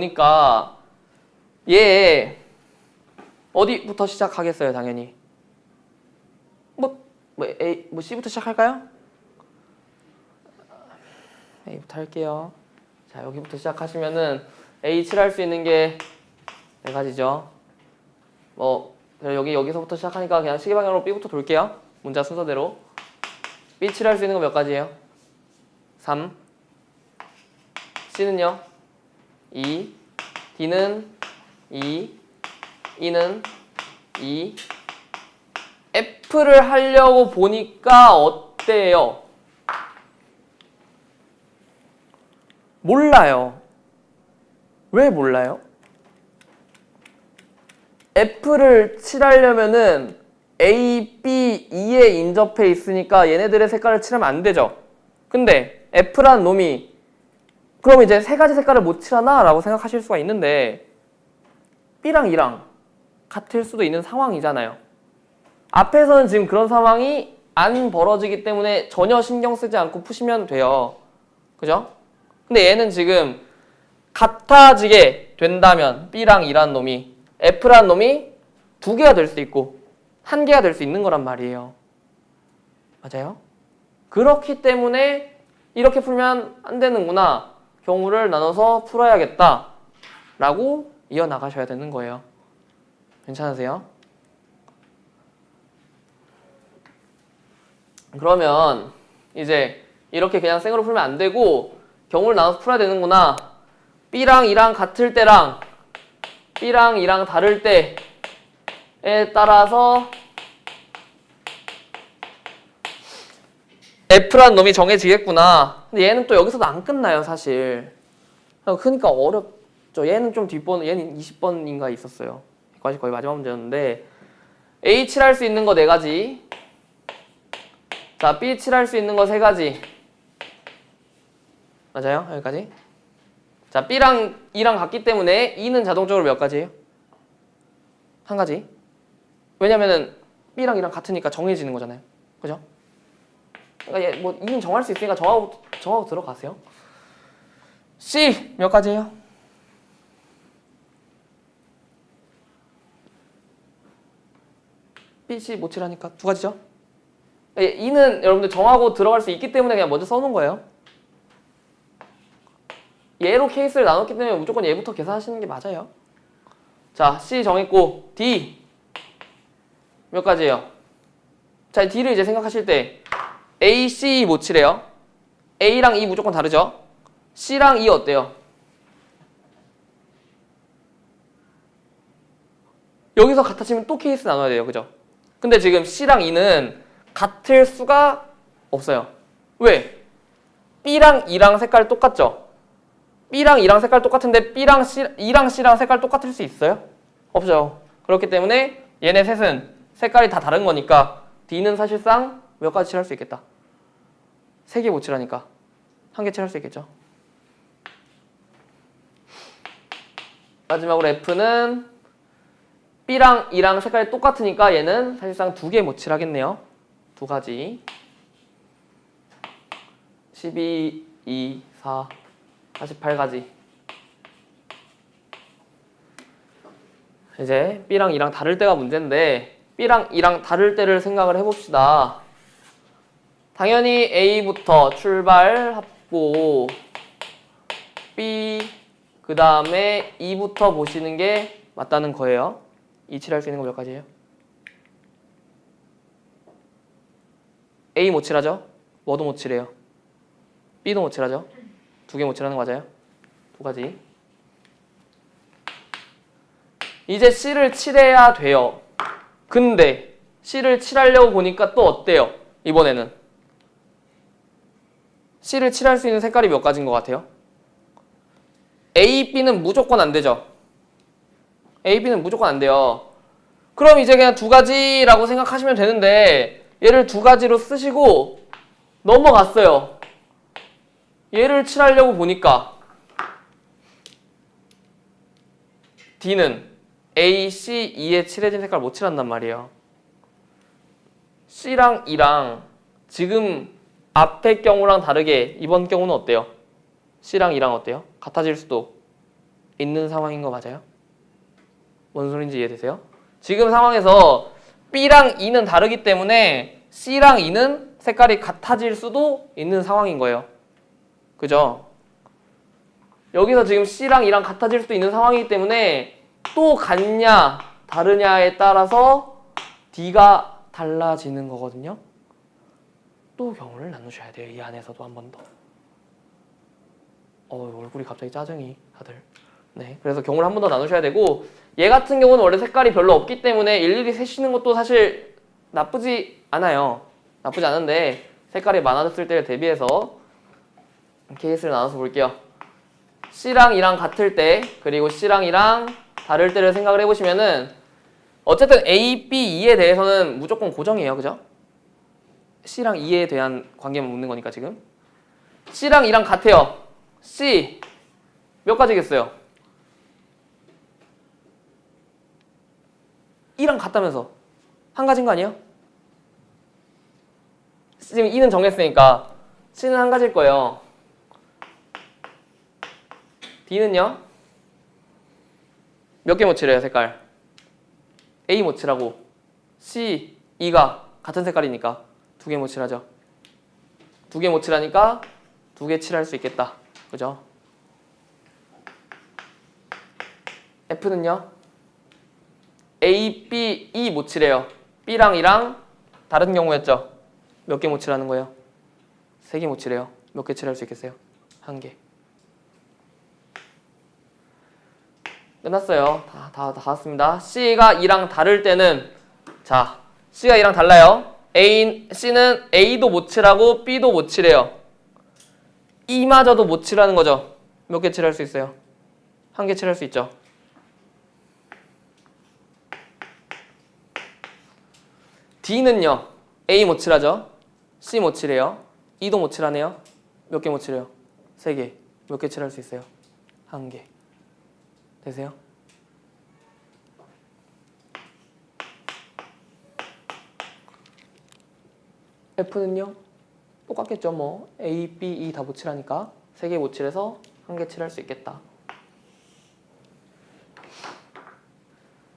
보니까 얘 어디부터 시작하겠어요, 당연히. 뭐, 뭐 A, 뭐 C부터 시작할까요? A부터 할게요. 자, 여기부터 시작하시면은 A 칠할 수 있는 게 네 가지죠. 뭐 여기 여기서부터 시작하니까 그냥 시계 방향으로 B부터 돌게요. 문자 순서대로. B 칠할 수 있는 거 몇 가지예요? 3. C는요? 2. D는 2. E는 2. F를 하려고 보니까 어때요? 몰라요. 왜 몰라요? F를 칠하려면은 A, B, E에 인접해 있으니까 얘네들의 색깔을 칠하면 안 되죠. 근데 F라는 놈이 그럼 이제 세 가지 색깔을 못 칠하나? 라고 생각하실 수가 있는데 B랑 E랑 같을 수도 있는 상황이잖아요. 앞에서는 지금 그런 상황이 안 벌어지기 때문에 전혀 신경 쓰지 않고 푸시면 돼요. 그죠? 근데 얘는 지금 같아지게 된다면 B랑 E라는 놈이 F라는 놈이 두 개가 될 수 있고 한 개가 될 수 있는 거란 말이에요. 맞아요? 그렇기 때문에 이렇게 풀면 안 되는구나. 경우를 나눠서 풀어야겠다. 라고 이어나가셔야 되는 거예요. 괜찮으세요? 그러면 이제 이렇게 그냥 생으로 풀면 안 되고 경우를 나눠서 풀어야 되는구나. B랑 E랑 같을 때랑 B랑 E랑 다를 때에 따라서 F란 놈이 정해지겠구나. 근데 얘는 또 여기서도 안 끝나요, 사실. 그러니까 어렵죠. 얘는 좀 뒷번, 얘는 20번인가 있었어요. 여기까지 거의 마지막 문제였는데 A 칠할 수 있는 거네 가지. 자, B 칠할 수 있는 거세 가지. 맞아요? 여기까지. 자, B랑 E랑 같기 때문에 E는 자동적으로 몇 가지예요? 한 가지. 왜냐면은 B랑 E랑 같으니까 정해지는 거잖아요. 그죠? 그러니까 얘, 뭐 E는 정할 수 있으니까 정하고 정하고 들어가세요. C 몇 가지예요? B, C 못 칠하니까 두 가지죠. 예, E는 여러분들 정하고 들어갈 수 있기 때문에 그냥 먼저 써놓은 거예요. 얘로 케이스를 나눴기 때문에 무조건 얘부터 계산하시는 게 맞아요. 자, C 정했고 D 몇 가지예요? 자, D를 이제 생각하실 때 A, C 못 칠해요. A랑 E 무조건 다르죠? C랑 E 어때요? 여기서 같아지면 또 케이스 나눠야 돼요. 그죠? 근데 지금 C랑 E는 같을 수가 없어요. 왜? B랑 E랑 색깔 똑같죠? B랑 E랑 색깔 똑같은데 B랑 C, E랑 C랑 색깔 똑같을 수 있어요? 없죠. 그렇기 때문에 얘네 셋은 색깔이 다 다른 거니까 D는 사실상 몇 가지 칠할 수 있겠다. 세 개 못 칠하니까 한 개 칠할 수 있겠죠. 마지막으로 F는 B랑 E랑 색깔이 똑같으니까 얘는 사실상 두 개 못 칠하겠네요. 두 가지. 12, 2, 4, 48가지. 이제 B랑 E랑 다를 때가 문제인데 B랑 E랑 다를 때를 생각을 해봅시다. 당연히 A부터 출발하고 B 그 다음에 E부터 보시는 게 맞다는 거예요. 이 칠할 수 있는 거 몇 가지예요? A 못 칠하죠? 뭐도 못 칠해요. B도 못 칠하죠? 두 개 못 칠하는 거 맞아요? 두 가지. 이제 C를 칠해야 돼요. 근데 C를 칠하려고 보니까 또 어때요? 이번에는 C를 칠할 수 있는 색깔이 몇 가지인 것 같아요? A, B는 무조건 안 되죠. A, B는 무조건 안 돼요. 그럼 이제 그냥 두 가지라고 생각하시면 되는데 얘를 두 가지로 쓰시고 넘어갔어요. 얘를 칠하려고 보니까 D는 A, C, E에 칠해진 색깔 못 칠한단 말이에요. C랑 E랑 지금 앞의 경우랑 다르게 이번 경우는 어때요? C랑 E랑 어때요? 같아질 수도 있는 상황인 거 맞아요? 뭔 소린지 이해되세요? 지금 상황에서 B랑 E는 다르기 때문에 C랑 E는 색깔이 같아질 수도 있는 상황인 거예요. 그죠? 여기서 지금 C랑 E랑 같아질 수도 있는 상황이기 때문에 또 같냐 다르냐에 따라서 D가 달라지는 거거든요. 또 경우를 나누셔야 돼요. 이 안에서도 한 번 더. 어, 얼굴이 갑자기 짜증이 다들. 네, 그래서 경우를 한 번 더 나누셔야 되고 얘 같은 경우는 원래 색깔이 별로 없기 때문에 일일이 세시는 것도 사실 나쁘지 않아요. 나쁘지 않은데 색깔이 많아졌을 때를 대비해서 케이스를 나눠서 볼게요. C랑 E랑 같을 때 그리고 C랑 E랑 다를 때를 생각을 해보시면은 어쨌든 A, B, E에 대해서는 무조건 고정이에요. 그죠? C랑 E에 대한 관계만 묻는 거니까 지금 C랑 E랑 같아요. C 몇 가지겠어요? E랑 같다면서 한 가지인 거 아니에요? 지금 E는 정했으니까 C는 한 가지일 거예요. D는요? 몇개못 칠해요 색깔? A 못 칠하고 C, E가 같은 색깔이니까 두 개 못 칠하죠. 두 개 못 칠하니까 두 개 칠할 수 있겠다. 그죠? F는요? A, B, E 못 칠해요. B랑 E랑 다른 경우였죠. 몇 개 못 칠하는 거예요? 세 개 못 칠해요. 몇 개 칠할 수 있겠어요? 한 개. 끝났어요. 다, 다, 다 왔습니다. C가 E랑 다를 때는 자, C가 E랑 달라요. A, C는 A도 못 칠하고 B도 못 칠해요. E마저도 못 칠하는 거죠. 몇 개 칠할 수 있어요? 한 개 칠할 수 있죠. D는요. A 못 칠하죠. C 못 칠해요. E도 못 칠하네요. 몇 개 못 칠해요? 세 개. 몇 개 칠할 수 있어요? 한 개. 되세요? F는요? 똑같겠죠 뭐. A, B, E 다못 칠하니까. 세개못 칠해서 한 개 칠할 수 있겠다.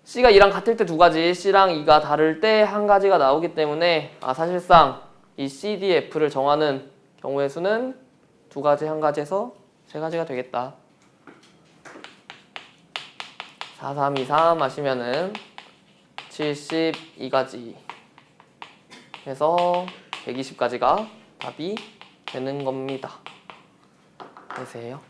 C가 E랑 같을 때 두 가지 C랑 E가 다를 때 한 가지가 나오기 때문에 아 사실상 이 C, D, F를 정하는 경우의 수는 두 가지 한 가지에서 세 가지가 되겠다. 4, 3, 2, 3 하시면은 72가지 해서 120가지가 답이 되는 겁니다. 되세요?